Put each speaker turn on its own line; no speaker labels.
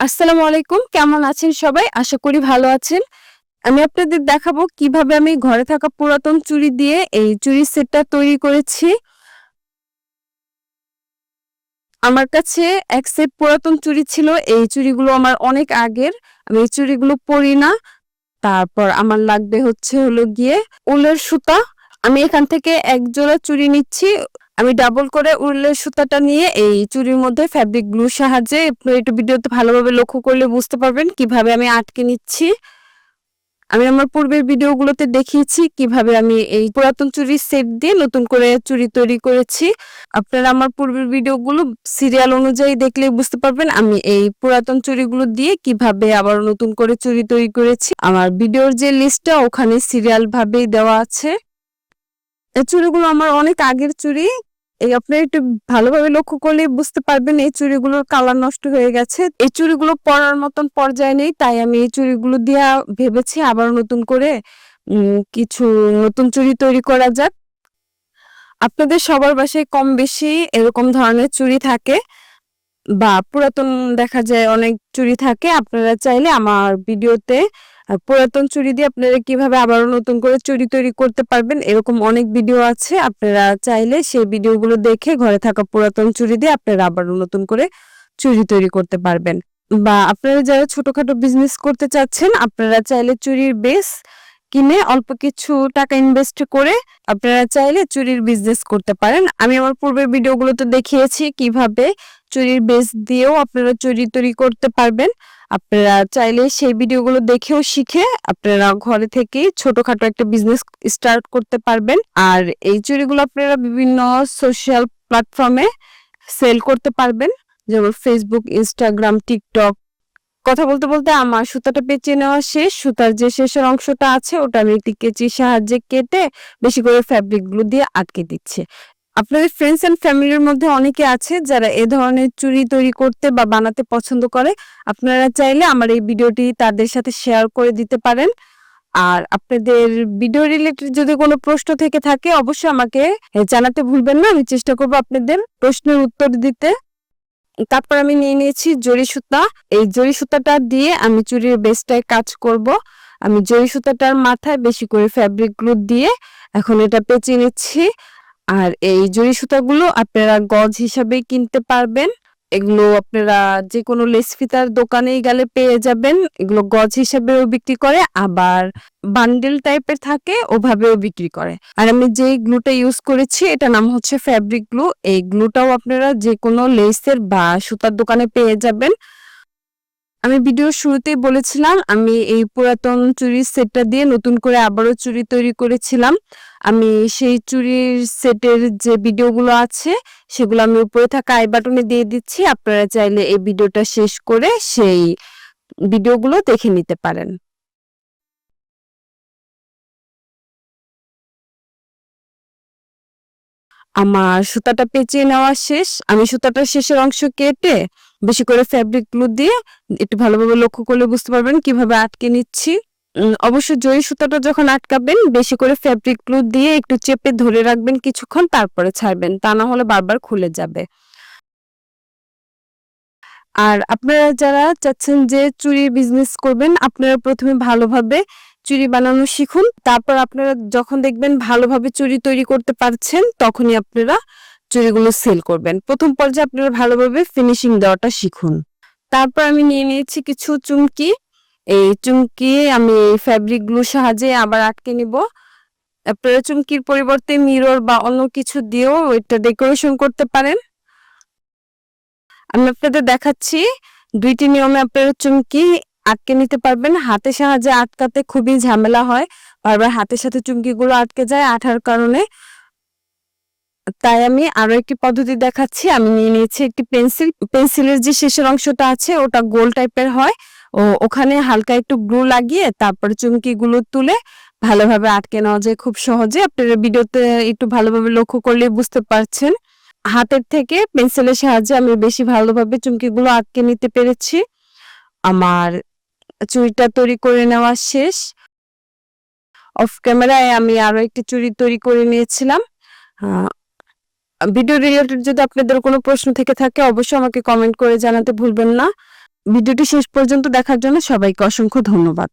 আসসালামু আলাইকুম, কেমন আছেন সবাই? আশা করি ভালো আছেন। আমি আপনাদের দেখাবো কীভাবে আমি ঘরে থাকা পুরাতন চুড়ি দিয়ে এই চুড়ি সেটটা তৈরি করেছি। আমার কাছে এক সেট পুরাতন চুড়ি ছিল, এই চুড়িগুলো আমার অনেক আগের, আমি এই চুড়িগুলো পরি না। তারপর আমার লাগবে হচ্ছে হলো গিয়ে উলের সুতা। আমি এখান থেকে এক জোড়া চুড়ি নিচ্ছি আমি ডাবল করে উলের সুতাটা নিয়ে এই চুরির মধ্যে ফ্যাব্রিক গ্লুর সাহায্যে একটু ভিডিওতে ভালোভাবে লক্ষ্য করলে বুঝতে পারবেন কীভাবে আমি আটকে নিচ্ছি। আমি আমার পূর্বের ভিডিওগুলোতে দেখিয়েছি কীভাবে আমি এই পুরাতন চুরির সেট দিয়ে নতুন করে চুরি তৈরি করেছি। আপনারা আমার পূর্বের ভিডিওগুলো সিরিয়াল অনুযায়ী দেখলে বুঝতে পারবেন আমি এই পুরাতন চুরিগুলো দিয়ে কীভাবে আবার নতুন করে চুরি তৈরি করেছি। আমার ভিডিওর যে লিস্টটা ওখানে সিরিয়াল ভাবেই দেওয়া আছে। এই চুড়িগুলো আমার অনেক আগের চুড়ি। এই আপনারা একটু ভালোভাবে লক্ষ্য করলে বুঝতে পারবেন এই চুড়িগুলোর কালার নষ্ট হয়ে গেছে। এই চুড়িগুলো পরার মতন পর্যায়ে নেই, তাই আমি এই চুড়িগুলো দিয়ে ভেবেছি আবার নতুন করে কিছু নতুন চুড়ি তৈরি করা যাক। আপনাদের সবার বাসায় কম বেশি এরকম ধরনের চুড়ি থাকে বা পুরাতন দেখা যায় অনেক চুড়ি থাকে। আপনারা চাইলে আমার ভিডিওতে আহ, পুরাতন চুরি দিয়ে আপনারা কীভাবে আবারও নতুন করে চুরি তৈরি করতে পারবেন এরকম অনেক ভিডিও আছে। আপনারা চাইলে সেই ভিডিওগুলো দেখে ঘরে থাকা পুরাতন চুরি দিয়ে আপনারা আবারও নতুন করে চুরি তৈরি করতে পারবেন। বা আপনারা যারা ছোটখাটো বিজনেস করতে চাচ্ছেন আপনারা চাইলে চুরির বেস কিনে অল্প কিছু টাকা ইনভেস্ট করে আপনারা চাইলে চুরির বিজনেস করতে পারেন। আমি আমার পূর্বের ভিডিওগুলোতে দেখিয়েছি কীভাবে চুরির বেস দিয়েও আপনারা চুরি তৈরি করতে পারবেন। আপনারা চাইলে সেই ভিডিওগুলো দেখেও শিখে আপনারা ঘরে থেকেই ছোটখাটো একটা বিজনেস স্টার্ট করতে পারবেন। আর এই চুরিগুলো আপনারা বিভিন্ন সোশ্যাল প্ল্যাটফর্মে সেল করতে পারবেন। যেমন ফেসবুক ইনস্টাগ্রাম টিকটক কথা বলতে বলতে আমার সুতাটা পেঁচিয়ে নেওয়া শেষ, সুতার যে শেষের অংশটা আছে ওটা আমি একটি কেচির সাহায্যে কেটে বেশি করে ফ্যাব্রিকগুলো দিয়ে আটকে দিচ্ছি। আপনাদের ফ্রেন্ডস এন্ড ফ্যামিলির মধ্যে অনেকে আছে যারা এ ধরনের চুরি তৈরি করতে বা বানাতে পছন্দ করে। আপনারা চাইলে আমার এই ভিডিওটি তাদের সাথে শেয়ার করে দিতে পারেন। আর আপনাদের ভিডিও রিলেটেড যদি কোনো প্রশ্ন থেকে থাকে, অবশ্যই আমাকে জানাতে ভুলবেন না। আমি চেষ্টা করব আপনাদের প্রশ্নের উত্তর দিতে। তারপর আমি নিয়ে নিয়েছি জরি সুতা। এই জরি সুতাটা দিয়ে আমি চুরির বেসটায় কাজ করব। আমি জরি সুতাটার মাথায় বেশি করে ফ্যাব্রিক গ্লু দিয়ে এখন এটা পেঁচিয়ে নিচ্ছি। আর এই জরি সুতাগুলো আপনারা গজ হিসাবে কিনতে পারবেন। এগুলো আপনারা যে কোনো লেস ফিতার দোকানেই গেলে পেয়ে যাবেন। এগুলো গজ হিসেবেও বিক্রি করে, আবার বান্ডেল টাইপের থাকে, ওভাবেও বিক্রি করে। আর আমি যে গ্লুটা ইউজ করেছি এটা নাম হচ্ছে ফ্যাব্রিক গ্লু। এই গ্লুটাও আপনারা যে কোনো লেসের বা সুতার দোকানে পেয়ে যাবেন। আমি ভিডিওর শুরুতেই বলেছিলাম, আমি এই পুরাতন চুরির সেটটা দিয়ে নতুন করে আবারও চুড়ি তৈরি করেছিলাম। আমি সেই চুরির সেটের যে ভিডিওগুলো আছে, সেগুলো আমি উপরে থাকা আই বাটনে দিয়ে দিচ্ছি। আপনারা চাইলে এই ভিডিওটা শেষ করে সেই ভিডিওগুলো দেখে নিতে পারেন। আমার সুতাটা পেঁচিয়ে নেওয়া শেষ। আমি সুতাটা শেষের অংশ কেটে বেশি করে ফ্যাব্রিক গ্লু দিয়ে একটু ভালোভাবে লক্ষ্য করলে বুঝতে পারবেন কীভাবে আটকে নিচ্ছি। উম, অবশ্যই জয়ী সুতাটা যখন আটকাবেন বেশি করে ফ্যাব্রিক গ্লু দিয়ে একটু চেপে ধরে রাখবেন কিছুক্ষণ তারপরে ছাড়বেন। তা না হলে বারবার খুলে যাবে। আর আপনারা যারা চাচ্ছেন যে চুরির বিজনেস করবেন আপনারা প্রথমে ভালোভাবে চুরি বানানো শিখুন। তারপর আপনারা যখন দেখবেন ভালোভাবে চুরি তৈরি করতে পারছেন তখনই আপনারা চুড়িগুলো সেল করবেন। প্রথম পর্যায়ে আপনারা ভালোভাবে ফিনিশিং দেওয়াটা শিখুন। তারপর আমি নিয়ে নিয়েছি কিছু চুমকি। এই চুমকি আমি এই ফ্যাব্রিক গ্লুর সাহায্যে আবার আটকে নিব। আপনারা চুমকির পরিবর্তে মিরর বা অন্য কিছু দিয়েও এটা ডেকোরেশন করতে পারেন। আমি আপনাদের দেখাচ্ছি, দুইটি নিয়মে আপনারা চুমকি আটকে নিতে পারবেন। হাতের সাহায্যে আটকাতে খুবই ঝামেলা হয়। বারবার হাতের সাথে চুমকিগুলো আটকে যায় আঠার কারণে। তাই আমি আরও একটি পদ্ধতি দেখাচ্ছি। আমি নিয়ে নিয়েছি একটি পেন্সিল। পেন্সিলের যে শেষের অংশটা আছে, ওটা গোল টাইপের হয়। ও, ওখানে হালকা একটু গ্লু লাগিয়ে তারপরে চুমকিগুলো তুলে ভালোভাবে আটকে নেওয়া যায় খুব সহজে। আপনারা ভিডিওতে একটু ভালোভাবে লক্ষ্য করলে বুঝতে পারছেন। হাতের থেকে পেন্সিলের সাহায্যে আমি বেশি ভালোভাবে চুমকিগুলো আটকে নিতে পেরেছি। আমার চুড়িটা তৈরি করে নেওয়া শেষ। অফ ক্যামেরায় আমি আরও একটি চুড়ি তৈরি করে নিয়েছিলাম। ভিডিও রিলেটেড যদি আপনাদের কোনো প্রশ্ন থেকে থাকে, অবশ্যই আমাকে কমেন্ট করে জানাতে ভুলবেন না। ভিডিওটি শেষ পর্যন্ত দেখার জন্য সবাইকে অসংখ্য ধন্যবাদ।